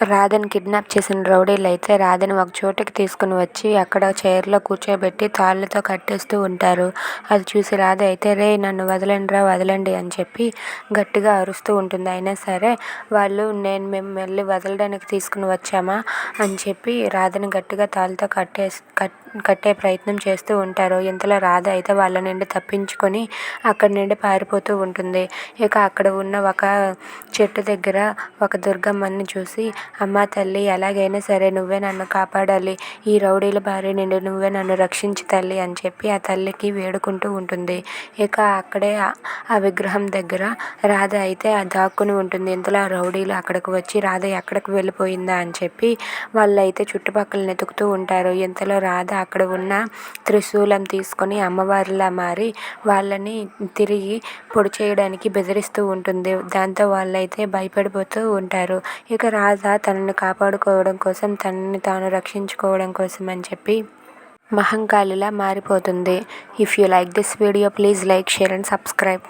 రాధని కిడ్నాప్ చేసిన రౌడీలు అయితే రాధని ఒక చోటుకి తీసుకుని వచ్చి అక్కడ చైర్లో కూర్చోబెట్టి తాళ్ళతో కట్టేస్తూ ఉంటారు. అది చూసి రాధ అయితే రే నన్ను వదలండిరా వదలండి అని చెప్పి గట్టిగా అరుస్తూ ఉంటుంది. అయినా సరే వాళ్ళు నేను మిమ్మల్ని వదలడానికి తీసుకుని వచ్చామా అని చెప్పి రాధని గట్టిగా తాళ్ళతో కట్టేసి కట్ కట్టే ప్రయత్నం చేస్తూ ఉంటారు. ఇంతలో రాధ అయితే వాళ్ళ నుండి తప్పించుకొని అక్కడి నుండి పారిపోతూ ఉంటుంది. ఇక అక్కడ ఉన్న ఒక చెట్టు దగ్గర ఒక దుర్గమ్మని చూసి అమ్మ తల్లి ఎలాగైనా సరే నువ్వే నన్ను కాపాడాలి. ఈ రౌడీల బారి నుండి నువ్వే నన్ను రక్షించి తల్లి అని చెప్పి ఆ తల్లికి వేడుకుంటూ ఉంటుంది. ఇక అక్కడే ఆ విగ్రహం దగ్గర రాధ అయితే ఆ దాక్కుని ఉంటుంది. ఇంతలో ఆ రౌడీలు అక్కడికి వచ్చి రాధ ఎక్కడికి వెళ్ళిపోయిందా అని చెప్పి వాళ్ళు అయితే చుట్టుపక్కల వెతుకుతూ ఉంటారు. ఇంతలో రాధ అక్కడ ఉన్న త్రిశూలం తీసుకొని అమ్మవారిలా మారి వాళ్ళని తిరిగి పొడి చేయడానికి బెదిరిస్తూ ఉంటుంది. దాంతో వాళ్ళైతే భయపడిపోతూ ఉంటారు. ఇక రాధ తనని కాపాడుకోవడం కోసం తనని తాను రక్షించుకోవడం కోసం అని చెప్పి మహంకాళిలా మారిపోతుంది. If you like this video please like share and subscribe